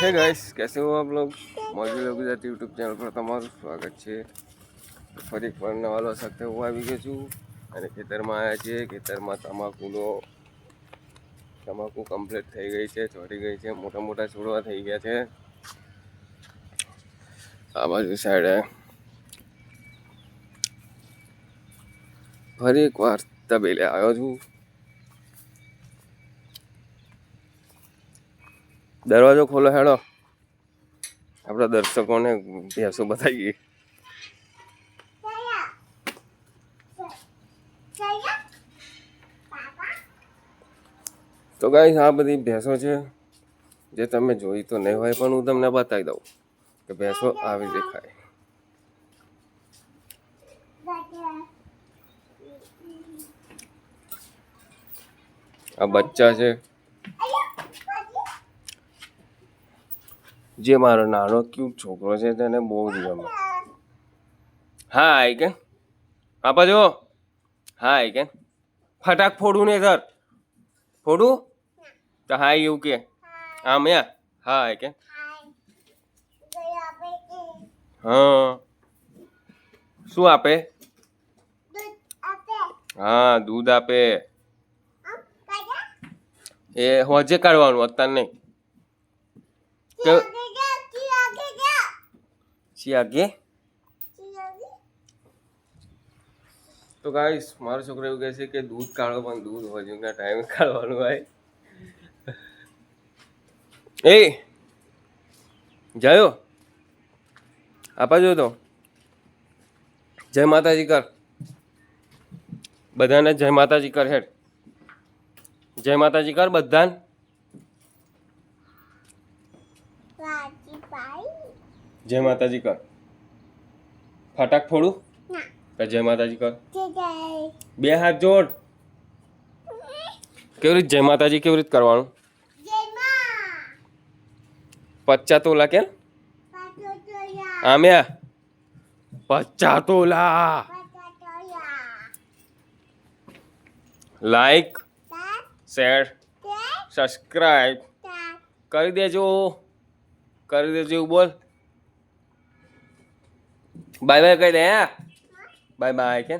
હે ગાઈસ कैसे हो आप लोग मौजूद लोग ગુજરાતી યુટ્યુબ ચેનલ પર તમારું સ્વાગત છે ફરી એક વાર નવા લો સાથે હું આવી ગયો છું અને ખેતરમાં આવ્યા છીએ ખેતરમાં તમાકુનો તમાકુ કમ્પ્લીટ થઈ ગઈ છે ચોરી ગઈ છે મોટા મોટા છોડવા થઈ ગયા છે આ બાજુ સાઈડે ફરી એક વાર તબેલે આવ્યો છું દરવાજો ખોલો, હેડો. આપણા દર્શકોને ભેંસો બતાવીએ. તો ગાઈસ આ બધી ભેંસો છે, જે તમે જોઈ તો નહીં હોય, પણ હું તમને બતાવી દઉં કે ભેંસો આવી દેખાય. આ બચ્ચા છે. જે મારો નાનો ક્યુટ છોકરો છે તેને બહુ જ ગમે. હા, આઈ કે પાપા જો હા, આઈ કે ફટાક ફોડું ને સર ફોડું? તો હા, એવું કે. આમ યા? હા, આઈ કે હા. શું આપે? હા, દૂધ આપે. એ હોજે કાઢવાનું, અત્યારે નહીં. કે તો ગાઈસ મારો છોકરો એવું કહે છે કે દૂધ કાઢો પણ દૂધ હોજુના ટાઈમે કાઢવાનું હોય. એ જયો. આપા જો તો. જય માતાજી કર. બધાને જય માતાજી કર હેડ. જય માતાજી કર બધાને. જય માતાજી કર. ફટાક ફોડું? કે જય માતાજી કર. બે હાથ જોડ. કેવી રીત જય માતાજી કેવી રીત કરવાનું? પચ્ચા તોલા કેમ? આમ્યા. પચ્ચા તોલા. લાઈક શેર સબસ્ક્રાઈબ કરી દેજો. કરી દેજો બોલ. bye bye cây nè bye bye cái